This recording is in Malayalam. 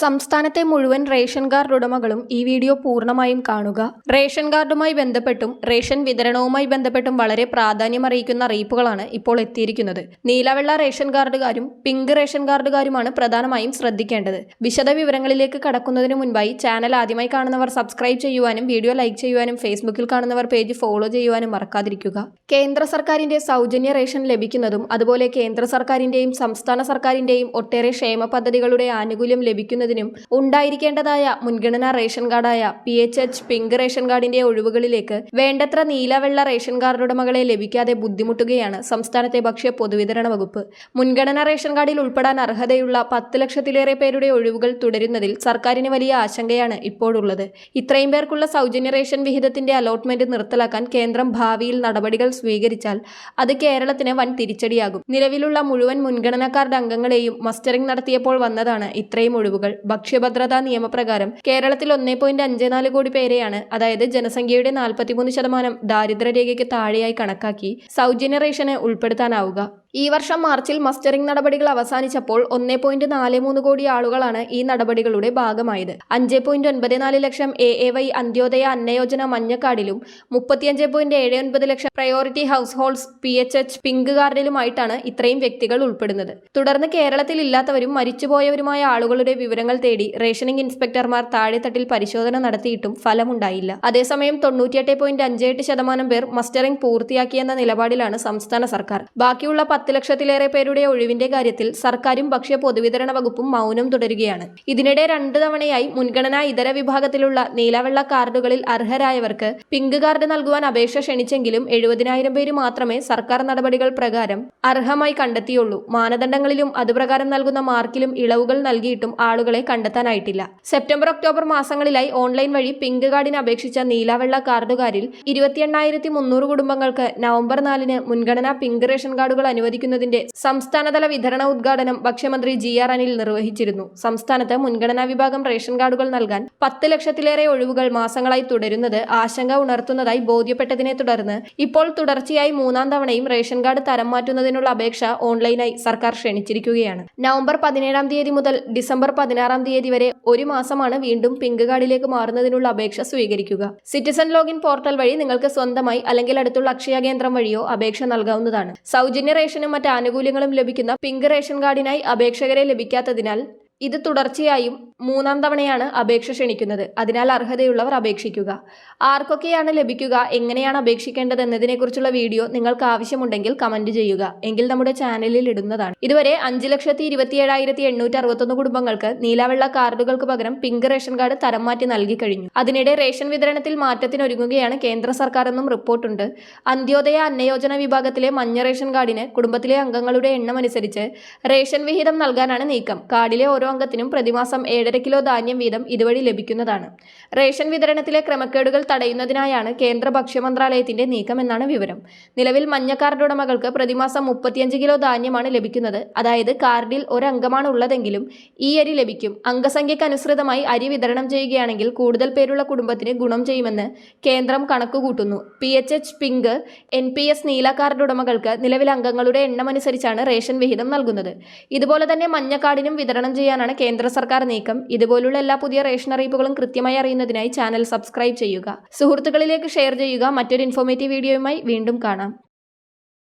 സംസ്ഥാനത്തെ മുഴുവൻ റേഷൻ കാർഡ് ഉടമകളും ഈ വീഡിയോ പൂർണമായും കാണുക. റേഷൻ കാർഡുമായി ബന്ധപ്പെട്ടും റേഷൻ വിതരണവുമായി ബന്ധപ്പെട്ടും വളരെ പ്രാധാന്യം അറിയിക്കുന്ന അറിയിപ്പുകളാണ് ഇപ്പോൾ എത്തിയിരിക്കുന്നത്. നീലവെള്ള റേഷൻ കാർഡുകാരും പിങ്ക് റേഷൻ കാർഡുകാരുമാണ് പ്രധാനമായും ശ്രദ്ധിക്കേണ്ടത്. വിശദ വിവരങ്ങളിലേക്ക് കടക്കുന്നതിന് മുൻപായി ചാനൽ ആദ്യമായി കാണുന്നവർ സബ്സ്ക്രൈബ് ചെയ്യുവാനും വീഡിയോ ലൈക്ക് ചെയ്യുവാനും ഫേസ്ബുക്കിൽ കാണുന്നവർ പേജ് ഫോളോ ചെയ്യുവാനും മറക്കാതിരിക്കുക. കേന്ദ്ര സർക്കാരിന്റെ സൗജന്യ റേഷൻ ലഭിക്കുന്നതും അതുപോലെ കേന്ദ്ര സർക്കാരിന്റെയും സംസ്ഥാന സർക്കാരിന്റെയും ഒട്ടേറെ ക്ഷേമ പദ്ധതികളുടെ ആനുകൂല്യം ലഭിക്കുന്നതിനും ഉണ്ടായിരിക്കേണ്ടതായ മുൻഗണന ration കാർഡായ P H H pink ration കാർഡിന്റെ ഒഴിവുകളിലേക്ക് വേണ്ടത്ര നീലവെള്ള റേഷൻ കാർഡുടമകളെ ലഭിക്കാതെ ബുദ്ധിമുട്ടുകയാണ് സംസ്ഥാനത്തെ ഭക്ഷ്യ പൊതുവിതരണ വകുപ്പ്. മുൻഗണന റേഷൻ കാർഡിൽ ഉൾപ്പെടാൻ അർഹതയുള്ള പത്ത് ലക്ഷത്തിലേറെ പേരുടെ ഒഴിവുകൾ തുടരുന്നതിൽ സർക്കാരിന് വലിയ ആശങ്കയാണ് ഇപ്പോഴുള്ളത്. ഇത്രയും പേർക്കുള്ള സൗജന്യ റേഷൻ വിഹിതത്തിന്റെ അലോട്ട്മെന്റ് നിർത്തലാക്കാൻ കേന്ദ്രം ഭാവിയിൽ നടപടികൾ സ്വീകരിച്ചാൽ അത് കേരളത്തിന് വൻ തിരിച്ചടിയാകും. നിലവിലുള്ള മുഴുവൻ മുൻഗണനാ കാർഡ് അംഗങ്ങളെയും മസ്റ്ററിംഗ് നടത്തിയപ്പോൾ വന്നതാണ് ഇത്രയും ഒഴിവുകൾ. ഭക്ഷ്യഭദ്രതാ നിയമപ്രകാരം കേരളത്തിൽ ഒന്നേ പോയിന്റ് അഞ്ച് നാല് കോടി പേരെയാണ് അതായത് ജനസംഖ്യയുടെ നാൽപ്പത്തിമൂന്ന് ശതമാനം ദാരിദ്ര്യരേഖയ്ക്ക് താഴെയായി കണക്കാക്കി സൗജന്യ റേഷന് ഉൾപ്പെടുത്താനാവുക. ഈ വർഷം മാർച്ചിൽ മസ്റ്ററിംഗ് നടപടികൾ അവസാനിച്ചപ്പോൾ ഒന്നേ പോയിന്റ് നാല് മൂന്ന് കോടി ആളുകളാണ് ഈ നടപടികളുടെ ഭാഗമായത്. അഞ്ച് പോയിന്റ് ഒൻപത് നാല് ലക്ഷം A A Y Antyodaya Anna Yojana മഞ്ഞക്കാടിലും മുപ്പത്തിയഞ്ച് പോയിന്റ് ഏഴ് ഒൻപത് ലക്ഷം priority households P H H pink കാർഡിലുമായിട്ടാണ് ഇത്രയും വ്യക്തികൾ ഉൾപ്പെടുന്നത്. തുടർന്ന് കേരളത്തിൽ ഇല്ലാത്തവരും മരിച്ചുപോയവരുമായ ആളുകളുടെ വിവരങ്ങൾ തേടി റേഷനിംഗ് ഇൻസ്പെക്ടർമാർ താഴെത്തട്ടിൽ പരിശോധന നടത്തിയിട്ടും ഫലമുണ്ടായില്ല. അതേസമയം തൊണ്ണൂറ്റിയെട്ട് പോയിന്റ് അഞ്ച് എട്ട് ശതമാനം പേർ മസ്റ്ററിംഗ് പൂർത്തിയാക്കിയെന്ന നിലപാടിലാണ് സംസ്ഥാന സർക്കാർ. ബാക്കിയുള്ള പത്ത് ലക്ഷത്തിലേറെ പേരുടെ ഒഴിവിന്റെ കാര്യത്തിൽ സർക്കാരും ഭക്ഷ്യ പൊതുവിതരണ വകുപ്പും മൗനം തുടരുകയാണ്. ഇതിനിടെ രണ്ടു തവണയായി മുൻഗണനാ ഇതര വിഭാഗത്തിലുള്ള നീലവെള്ള കാർഡുകളിൽ അർഹരായവർക്ക് പിങ്ക് കാർഡ് നൽകുവാൻ അപേക്ഷ ക്ഷണിച്ചെങ്കിലും എഴുപതിനായിരം പേര് മാത്രമേ സർക്കാർ നടപടികൾ പ്രകാരം അർഹമായി കണ്ടെത്തിയുള്ളൂ. മാനദണ്ഡങ്ങളിലും അതുപ്രകാരം നൽകുന്ന മാർക്കിലും ഇളവുകൾ നൽകിയിട്ടും ആളുകളെ കണ്ടെത്താനായിട്ടില്ല. സെപ്റ്റംബർ ഒക്ടോബർ മാസങ്ങളിലായി ഓൺലൈൻ വഴി പിങ്ക് കാർഡിന് അപേക്ഷിച്ച നീലവെള്ള കാർഡുകാരിൽ ഇരുപത്തി എണ്ണായിരത്തി മുന്നൂറ് കുടുംബങ്ങൾക്ക് നവംബർ നാലിന് മുൻഗണനാ പിങ്ക് റേഷൻ കാർഡുകൾ അനുവദിക്കുന്നതിന്റെ സംസ്ഥാനതല വിതരണ ഉദ്ഘാടനം ഭക്ഷ്യമന്ത്രി ജി ആർ അനിൽ നിർവഹിച്ചിരുന്നു. സംസ്ഥാനത്ത് മുൻഗണനാ വിഭാഗം റേഷൻ കാർഡുകൾ നൽകാൻ പത്ത് ലക്ഷത്തിലേറെ ഒഴിവുകൾ മാസങ്ങളായി തുടരുന്നത് ആശങ്ക ഉണർത്തുന്നതായി ബോധ്യപ്പെട്ടതിനെ തുടർന്ന് ഇപ്പോൾ തുടർച്ചയായി മൂന്നാം തവണയും റേഷൻ കാർഡ് തരം മാറ്റുന്നതിനുള്ള അപേക്ഷ ഓൺലൈനായി സർക്കാർ ക്ഷണിച്ചിരിക്കുകയാണ്. നവംബർ പതിനേഴാം തീയതി മുതൽ ഡിസംബർ പതിനാറാം തീയതി വരെ ഒരു മാസമാണ് വീണ്ടും പിങ്ക് കാർഡിലേക്ക് മാറുന്നതിനുള്ള അപേക്ഷ സ്വീകരിക്കുക. സിറ്റിസൺ ലോഗിൻ പോർട്ടൽ വഴി നിങ്ങൾക്ക് സ്വന്തമായി അല്ലെങ്കിൽ അടുത്തുള്ള അക്ഷയ കേന്ദ്രം വഴിയോ അപേക്ഷ നൽകാവുന്നതാണ്. സൗജന്യ റേഷനും മറ്റ് ആനുകൂല്യങ്ങളും ലഭിക്കുന്ന പിങ്ക് റേഷൻ കാർഡിനായി അപേക്ഷകരെ ലഭിക്കാത്തതിനാൽ ഇത് തുടർച്ചയായും മൂന്നാം തവണയാണ് അപേക്ഷ ക്ഷണിക്കുന്നത്. അതിനാൽ അർഹതയുള്ളവർ അപേക്ഷിക്കുക. ആർക്കൊക്കെയാണ് ലഭിക്കുക എങ്ങനെയാണ് അപേക്ഷിക്കേണ്ടത് എന്നതിനെക്കുറിച്ചുള്ള വീഡിയോ നിങ്ങൾക്ക് ആവശ്യമുണ്ടെങ്കിൽ കമന്റ് ചെയ്യുക. എങ്കിൽ നമ്മുടെ ചാനലിൽ ഇടുന്നതാണ്. ഇതുവരെ അഞ്ച് ലക്ഷത്തി ഇരുപത്തി ഏഴായിരത്തി എണ്ണൂറ്റി അറുപത്തൊന്ന് കുടുംബങ്ങൾക്ക് നീലവെള്ള കാർഡുകൾക്ക് പകരം പിങ്ക് റേഷൻ കാർഡ് തരം മാറ്റി നൽകി കഴിഞ്ഞു. അതിനിടെ റേഷൻ വിതരണത്തിൽ മാറ്റത്തിനൊരുങ്ങുകയാണ് കേന്ദ്ര സർക്കാർ എന്നും റിപ്പോർട്ടുണ്ട്. അന്ത്യോദയ അന്നയോജന വിഭാഗത്തിലെ മഞ്ഞ റേഷൻ കാർഡിന് കുടുംബത്തിലെ അംഗങ്ങളുടെ എണ്ണം അനുസരിച്ച് റേഷൻ വിഹിതം നൽകാനാണ് നീക്കം. കാർഡിലെ ഓരോ അംഗത്തിനും പ്രതിമാസം ഏഴര കിലോ ധാന്യം വീതം ഇതുവഴി ലഭിക്കുന്നതാണ്. റേഷൻ വിതരണത്തിലെ ക്രമക്കേടുകൾ തടയുന്നതിനായാണ് കേന്ദ്ര ഭക്ഷ്യമന്ത്രാലയത്തിന്റെ നീക്കമെന്നാണ് വിവരം. നിലവിൽ മഞ്ഞ കാർഡ് ഉടമകൾക്ക് പ്രതിമാസം മുപ്പത്തിയഞ്ച് കിലോ ധാന്യമാണ് ലഭിക്കുന്നത്. അതായത് കാർഡിൽ ഒരംഗമാണ് ഉള്ളതെങ്കിലും ഈ അരി ലഭിക്കും. അംഗസംഖ്യയ്ക്ക് അനുസൃതമായി അരി വിതരണം ചെയ്യുകയാണെങ്കിൽ കൂടുതൽ പേരുള്ള കുടുംബത്തിന് ഗുണം ചെയ്യുമെന്ന് കേന്ദ്രം കണക്കുകൂട്ടുന്നു. P H H pink N P S നീല കാർഡ് ഉടമകൾക്ക് നിലവിൽ അംഗങ്ങളുടെ എണ്ണമനുസരിച്ചാണ് റേഷൻ വിഹിതം നൽകുന്നത്. ഇതുപോലെ തന്നെ മഞ്ഞ കാർഡിനും വിതരണം ചെയ്യാനാണ് കേന്ദ്ര സർക്കാർ നീക്കം. ഇതുപോലുള്ള എല്ലാ പുതിയ റേഷൻ അറിയിപ്പുകളും കൃത്യമായി അറിയുന്നതിനായി ചാനൽ സബ്സ്ക്രൈബ് ചെയ്യുക. സുഹൃത്തുക്കളിലേക്ക് ഷെയർ ചെയ്യുക. മറ്റൊരു ഇൻഫോർമേറ്റീവ് വീഡിയോയുമായി വീണ്ടും കാണാം.